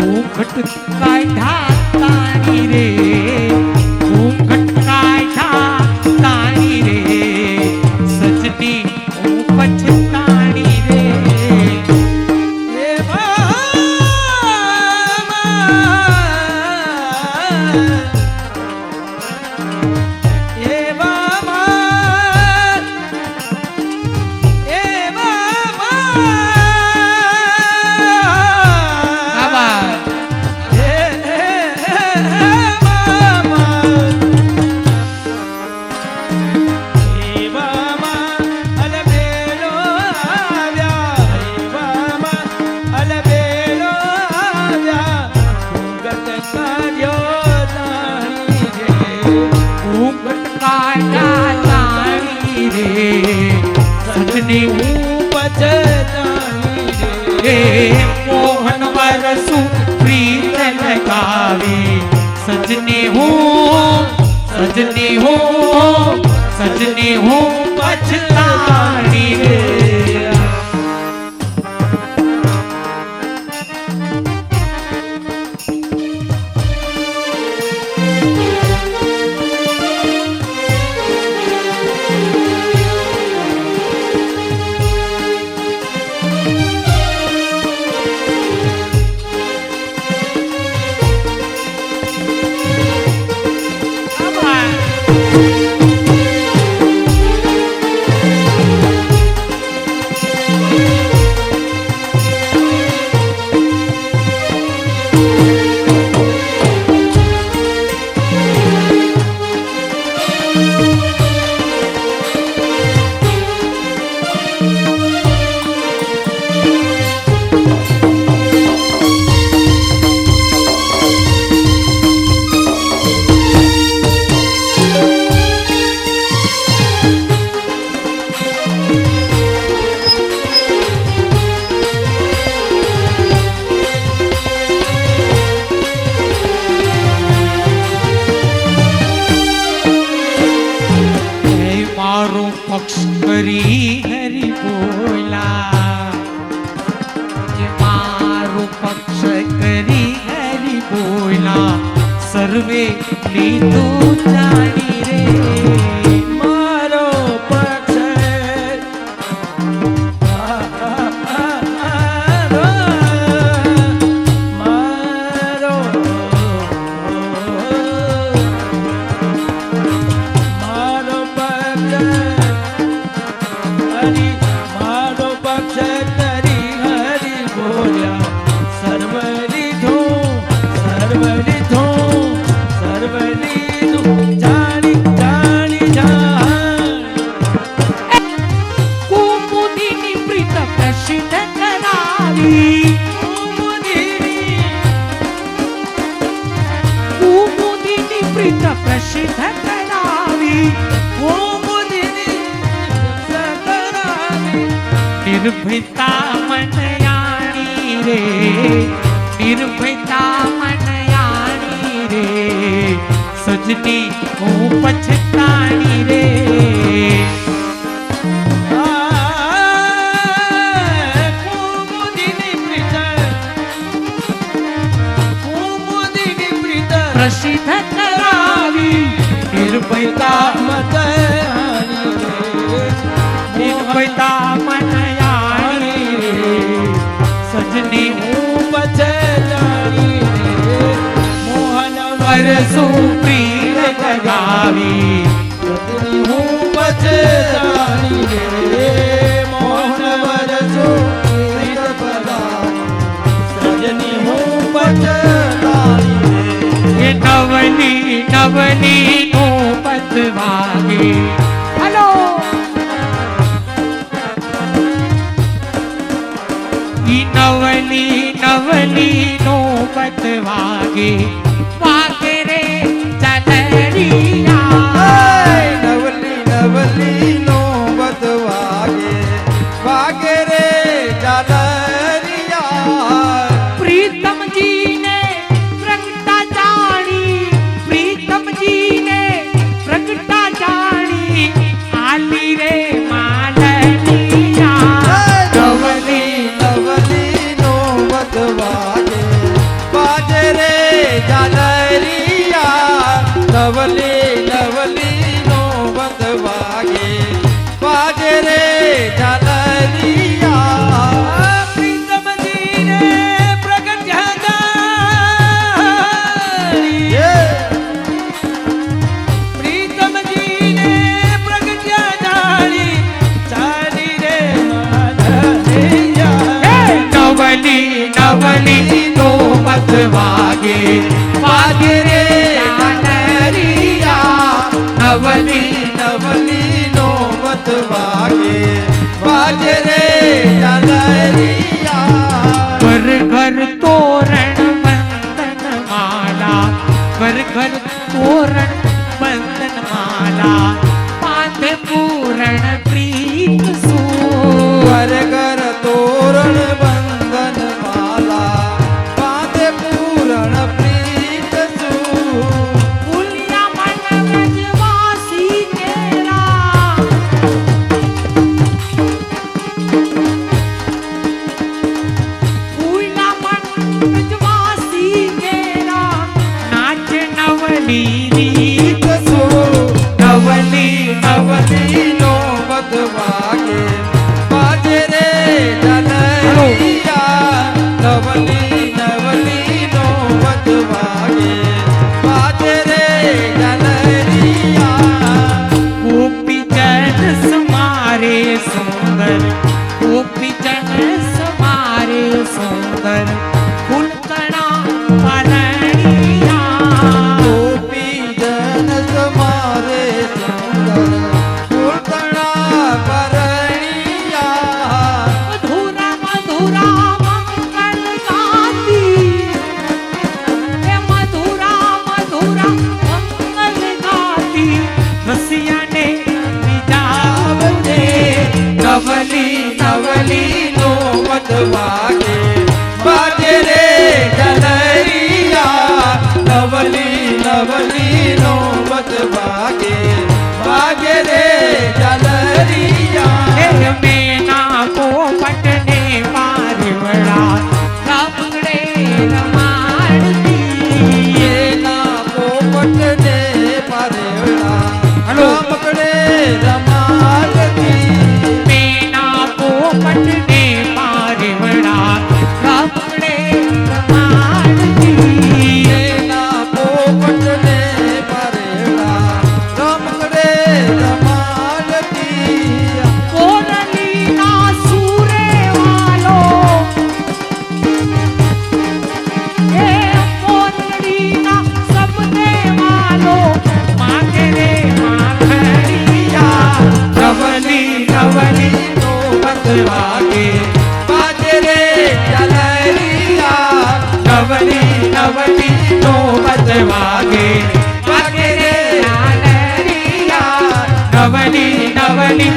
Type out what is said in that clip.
ઘૂંઘટ કાઢા તારી રે. કાઢા તાણી રે સજની હું હે રે મોહન વરસુ પ્રીત લગાવી સજની હું સજની હું સજની હું પછતાણી રે બોલા હે મારો પક્ષ કરી હરી બોલા સર્વે લીધું જાણી निर्भयता मन यानी रे निर्भयता मन यानी रे सजनी पछतानी रे प्रसिद्ध करावी निर्भयता વરસુ પ્રિય લગાવી એ નવની નવની નો પદ વાગે. હલો. ઈ નવલી નવલી નો પદ વાગે વાગે. बनी दो तो मत वागे वागे रे नरिया नवली नवली तो नो मत वागे वागे time भागे बाजरे चलरिया नवनी नवनी तो मत भागे बाजरे चलरिया नवनी नवनी